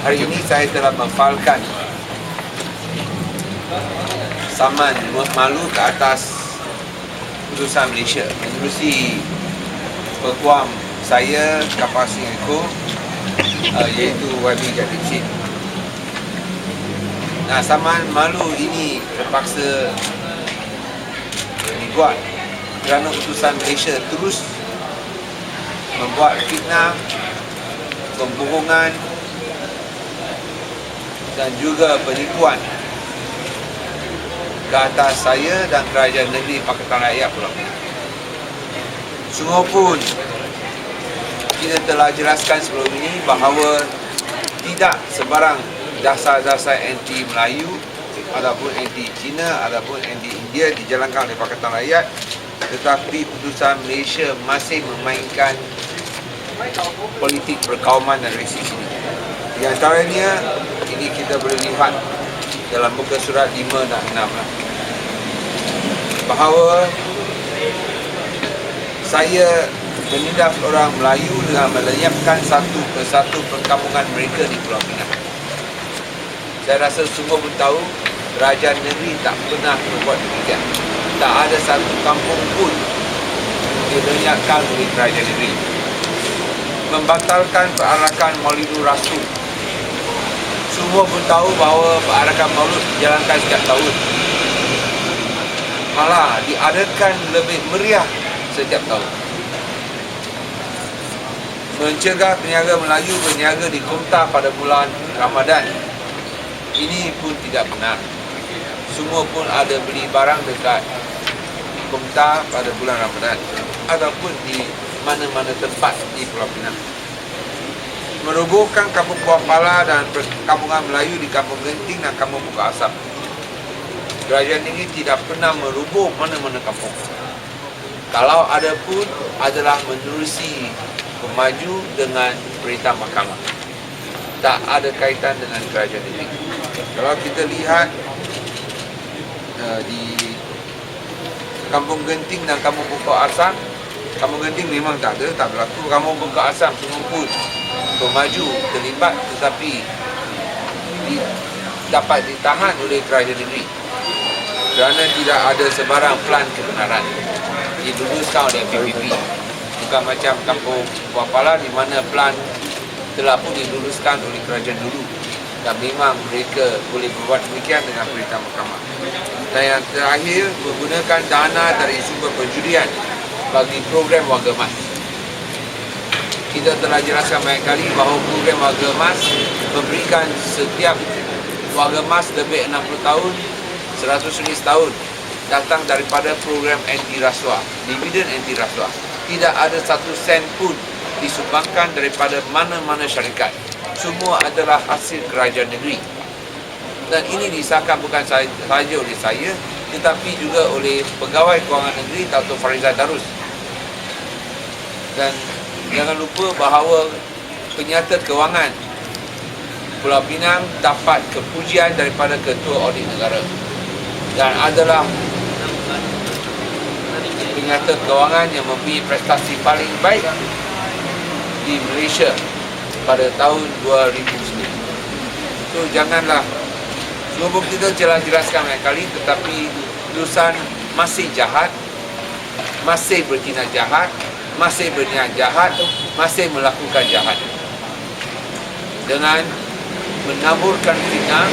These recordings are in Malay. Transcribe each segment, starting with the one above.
hari ini saya telah memfalkan saman malu ke atas putusan Malaysia menerusi peguam saya kapal Singapura uh, iaitu YB Gadicin. Nah, saman malu ini terpaksa dibuat kerana putusan Malaysia terus membuat fitnah, pembohongan dan juga penipuan ke atas saya dan kerajaan negeri Pakatan Rakyat Pinang. Sungguh pun kita telah jelaskan sebelum ini bahawa tidak sebarang dasar-dasar anti Melayu ataupun anti Cina ataupun anti India dijalankan oleh Pakatan Rakyat tetapi putusan Malaysia masih memainkan politik perkauman dan resis ini. Di antaranya ini kita boleh lihat dalam muka surat 5 dan 6 lah. bahawa saya menindas orang Melayu dengan melenyapkan satu persatu perkampungan mereka di Pulau Pinang. Saya rasa semua pun tahu kerajaan negeri tak pernah membuat demikian. Tak ada satu kampung pun dilenyapkan oleh kerajaan negeri. Membatalkan perarakan Maulidur Rasul semua pun tahu bahawa perarakan maulud dijalankan setiap tahun. Malah diadakan lebih meriah setiap tahun. Mencegah peniaga Melayu berniaga di Kumta pada bulan Ramadan. Ini pun tidak benar. Semua pun ada beli barang dekat Kumta pada bulan Ramadan. Ataupun di mana-mana tempat di Pulau Pinang merobohkan kampung Buah Pala dan perkampungan Melayu di kampung Genting dan kampung Buka Asap. Kerajaan ini tidak pernah meroboh mana-mana kampung. Kalau ada pun adalah menerusi pemaju dengan perintah mahkamah. Tak ada kaitan dengan kerajaan ini. Kalau kita lihat uh, di kampung Genting dan kampung Buka Asam, kampung Genting memang tak ada, tak berlaku. Kampung Buka Asam semua pun pemaju terlibat tetapi di, dapat ditahan oleh kerajaan negeri. Kerana tidak ada sebarang plan kebenaran. Diluluskan oleh PPP bukan macam kampung Buapala di mana plan telah pun diluluskan oleh kerajaan dulu. Dan memang mereka boleh buat demikian dengan perintah mahkamah. Dan yang terakhir menggunakan dana dari sumber penjudian bagi program warga emas kita telah jelaskan banyak kali bahawa program warga emas memberikan setiap warga emas lebih 60 tahun 100 ringgit setahun datang daripada program anti rasuah dividen anti rasuah. Tidak ada satu sen pun disumbangkan daripada mana-mana syarikat. Semua adalah hasil kerajaan negeri. Dan ini disahkan bukan sahaja oleh saya tetapi juga oleh pegawai kewangan negeri Dato' Farizal Darus. Dan jangan lupa bahawa penyata kewangan Pulau Pinang dapat kepujian daripada Ketua Audit Negara dan adalah penyata kewangan yang mempunyai prestasi paling baik di Malaysia pada tahun 2009. So janganlah Semua kita telah jelaskan banyak kali tetapi tulisan masih jahat masih bertindak jahat masih berniat jahat, masih melakukan jahat. Dengan menaburkan fitnah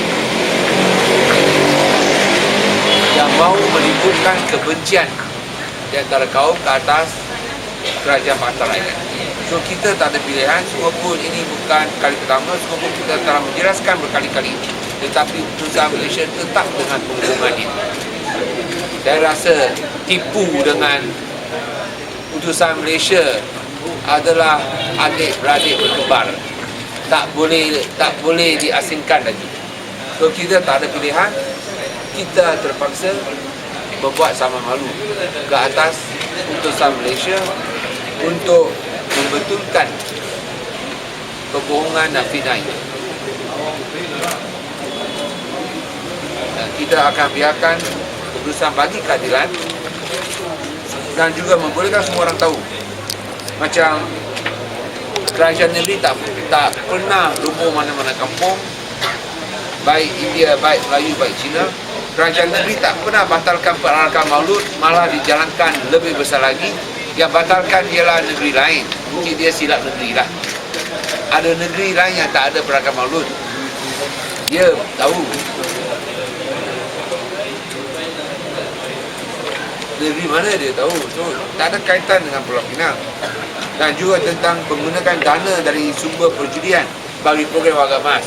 yang mahu menimbulkan kebencian di antara kaum ke atas kerajaan Rakyat. So kita tak ada pilihan, semua pun ini bukan kali pertama, semua pun kita telah menjelaskan berkali-kali. Tetapi usaha Malaysia tetap dengan pengumuman ini. Saya rasa tipu dengan putusan Malaysia adalah adik-beradik berkembar. Tak boleh tak boleh diasingkan lagi. So kita tak ada pilihan. Kita terpaksa membuat sama malu ke atas putusan Malaysia untuk membetulkan kebohongan dan fitnah ini. Kita akan biarkan keputusan bagi keadilan dan juga membolehkan semua orang tahu. Macam kerajaan negeri tak tak pernah lubuh mana-mana kampung. Baik India, baik Melayu, baik Cina. Kerajaan negeri tak pernah batalkan perarakan maulud malah dijalankan lebih besar lagi. Yang batalkan ialah negeri lain. Mungkin dia silap negeri lah. Ada negeri lain yang tak ada perarakan maulud. Dia tahu negeri mana dia tahu? So tak ada kaitan dengan Pulau Pinang. Dan juga tentang menggunakan dana dari sumber perjudian bagi program warga emas.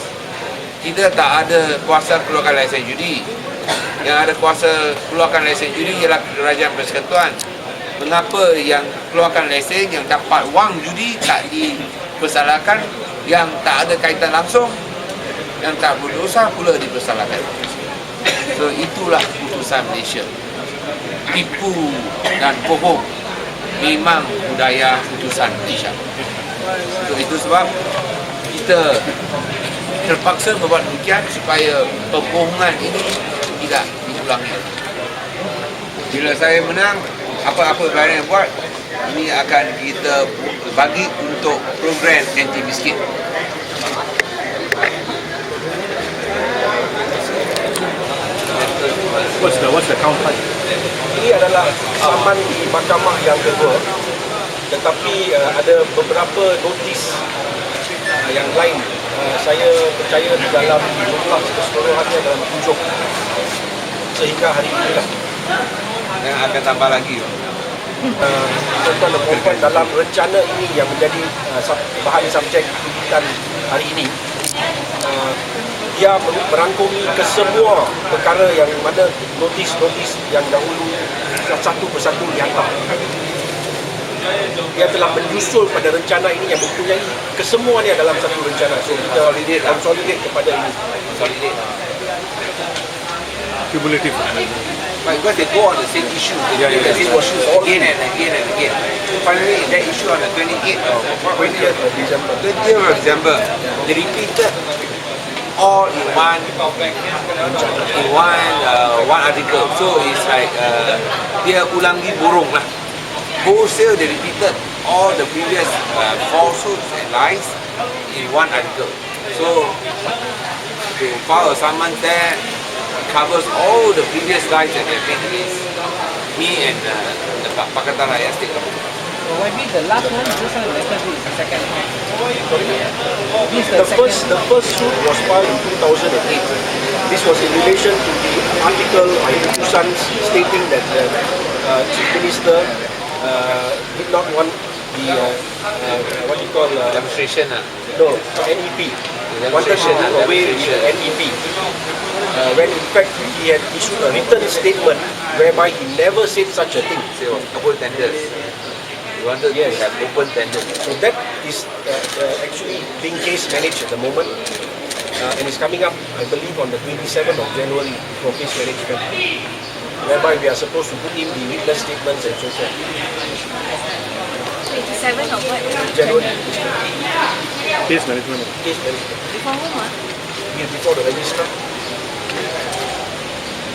Kita tak ada kuasa keluarkan lesen judi. Yang ada kuasa keluarkan lesen judi ialah kerajaan persekutuan. Mengapa yang keluarkan lesen yang dapat wang judi tak dipersalahkan yang tak ada kaitan langsung yang tak berdosa pula dipersalahkan. So itulah putusan Malaysia tipu dan bohong memang budaya putusan Malaysia. Untuk itu sebab kita terpaksa membuat demikian supaya pembohongan ini tidak diulangi. Bila saya menang, apa-apa bayaran yang buat, ini akan kita bagi untuk program anti-miskin. What's the what's the count like? Ini adalah saman di mahkamah yang kedua. Tetapi uh, ada beberapa notis uh, yang lain. Uh, saya percaya di dalam jumlah keseluruhannya dalam tujuh sehingga hari ini lah Dan akan tambah lagi. uh, tuan-tuan dan puan dalam rencana ini yang menjadi uh, bahan subjek tuntutan hari ini uh, dia merangkumi kesemua perkara yang mana notis-notis yang dahulu satu persatu dihantar dia telah menyusul pada rencana ini yang mempunyai kesemuanya dalam satu rencana so kita Consolidate lah. consolidate kepada ini Consolidate. Cumulative. But because they go on the same issue, they Yeah, yeah, yeah, the same yeah. issues again and again and again. Finally, that issue on the 28th of what, when 20th of December 20th of December, they repeated all in one in one uh, one article. So it's like uh, dia ulangi burung lah. Wholesale they repeated all the previous uh, falsehoods and lies in one article. So to file a summons there covers all the previous lies that they have made against me and uh, the Pa- Pakatan Raya State Government. So the last one? This one, letter is the second one. This The the second first, the first suit was filed in 2008. This was in relation to the article by Putusan stating that the uh, Chief Minister uh, did not want the, uh, uh, what you call, uh, Demonstration lah. no, NEP. Wanted to Demonstration do lah, away with the demonstration. NEP. Uh, when in fact he had issued a written statement whereby he never said such a thing. Say what? Open tenders. We wanted Yes. to have open tenders. So that is uh, uh, actually being case managed at the moment. Uh, and it's coming up, I believe, on the 27th of January for case management, whereby we are supposed to put in the witness statements and so forth. 27 of what? January, Case management. case management. Before whom ah? Before the registrar.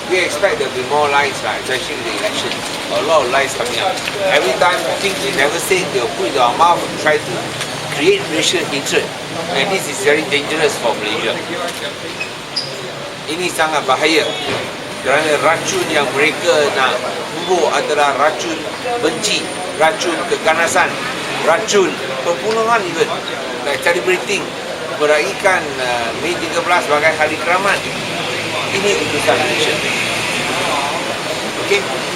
We expect there will be more lies, lah, especially in the election. A lot of lies coming up. Every time things we never say, they'll put it in our mouth and try to create racial hatred. And this is very dangerous for Malaysia. Ini sangat bahaya kerana racun yang mereka nak bubur adalah racun benci, racun keganasan, racun pembunuhan even. Like celebrating, meraihkan uh, Mei 13 sebagai hari keramat ini untuk saya. Okey.